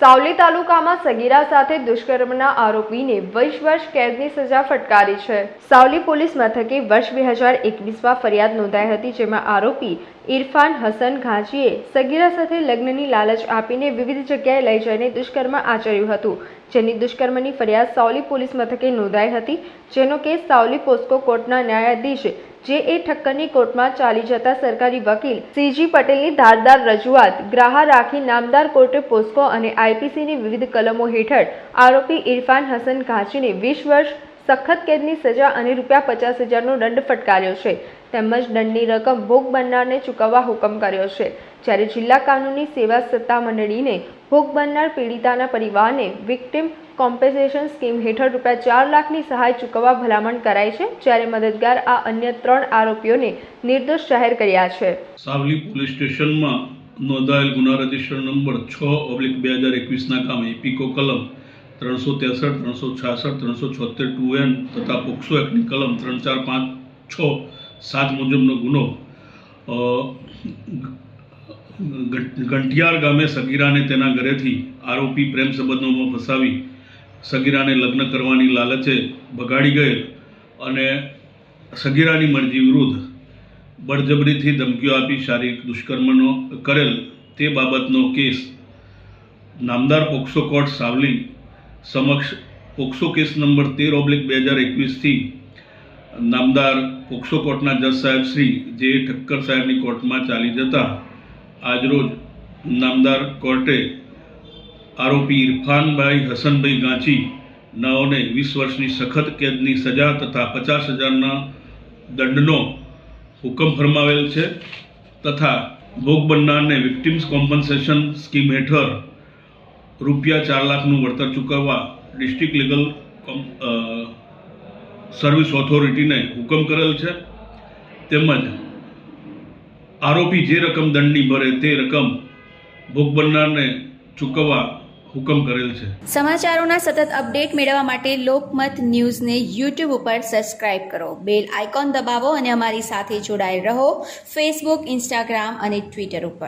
સાવલી તાલુકામાં સગીરા સાથે દુષ્કર્મના આરોપીને વીસ વર્ષ કેદની સજા ફટકારી છે. સાવલી પોલીસ મથકે વર્ષ બે હજાર એકવીસમાં ફરિયાદ નોંધાઈ હતી, જેમાં આરોપી ઇરફાન હસન ઘાંચીએ સગીરા સાથે લગ્નની લાલચ આપીને વિવિધ જગ્યાએ લઈ જઈને દુષ્કર્મ આચર્યું હતું. જેની દુષ્કર્મની ફરિયાદ સાવલી પોલીસ મથકે નોંધાઈ હતી, જેનો કેસ સાવલી પોસ્કો કોર્ટના ન્યાયાધીશ, જે એ ઠક્કરની કોર્ટમાં ચાલી જતા સરકારી વકીલ સીજી પટેલની ધારદાર રજૂઆત, ગ્રાહા રાખી નામદાર કોર્ટે પોસ્કો અને આઈપીસીની વિવિધ કલમો હેઠળ આરોપી ઇરફાન હસન ઘાંચીને વીસ વર્ષ સખત કેદની સજા અને રૂપિયા પચાસ હજારનો દંડ ફટકાર્યો છે. તેમજ દંડની રકમ ભોગ બનનારને ચૂકવવા હુકમ કર્યો છે. જ્યારે જિલ્લા કાનૂની સેવા સત્તા ભોગ બનનાર પીડિતાના પરિવારને વિક્ટિમ કોમ્પેન્સેશન સ્કીમ હેઠળ રૂપિયા ચાર લાખની સહાય ચૂકવવા ભલામણ કરાઈ છે, જ્યારે મદદગાર આ અન્ય ત્રણ આરોપીઓને નિર્દોષ જાહેર કર્યા છે. સાવલી પોલીસ સ્ટેશનમાં નોંધાયેલ ગુના રજિસ્ટર નંબર છ ઓબ્લિક બે હજાર એકવીસના કામે ઇપિકો કલમ ત્રણસો ત્રેસઠ ત્રણસો છાસઠ, ત્રણસો છોતેર, ટુ એન તથા પોક્સો એક્ટની કલમ ત્રણ ચાર પાંચ છ સાત મુજબનો ગુનો. ગંઠિયાર ગામે સગીરાને તેના ઘરેથી આરોપી પ્રેમ સંબંધોમાં ફસાવી સગીરાને લગ્ન કરવાની લાલચે ભગાડી ગયેલ અને સગીરાની મરજી વિરુદ્ધ બળજબરીથી ધમકીઓ આપી શારીરિક દુષ્કર્મનો કરેલ તે બાબતનો કેસ. નામદાર પોક્સો કોર્ટ સાવલી સમક્ષ પોક્સો કેસ નંબર તેર ઓબ્લિક બે હજાર એકવીસથી નામદાર પોક્સો કોર્ટના જજ સાહેબ શ્રી જે ઠક્કર સાહેબની કોર્ટમાં ચાલી જતા આજરોજ નામદાર કોર્ટે આરોપી ઇરફાનભાઈ હસનભાઈ ગાંચી નાઓને વીસ વર્ષની સખત કેદની સજા તથા પચાસ હજારના દંડનો હુકમ ફરમાવેલ છે તથા ભોગ બનનારને વિક્ટિમ્સ કોમ્પન્સેશન સ્કીમ હેઠળ રૂપિયા ચાર લાખનું વળતર ચૂકવવા ડિસ્ટ્રિક્ટ લીગલ સર્વિસ ઓથોરિટીને હુકમ કરેલ છે. તેમજ આરોપી જે રકમ દંડની ભરે તે રકમ ભોગ બનનારને ચૂકવવા હુકમ કરેલ છે. સમાચારોના સતત અપડેટ મેળવવા માટે લોકમત ન્યૂઝને યુટ્યુબ ઉપર સબસ્ક્રાઇબ કરો. બેલ આઇકોન દબાવો અને અમારી સાથે જોડાયેલ રહો ફેસબુક, ઇન્સ્ટાગ્રામ અને ટ્વિટર ઉપર.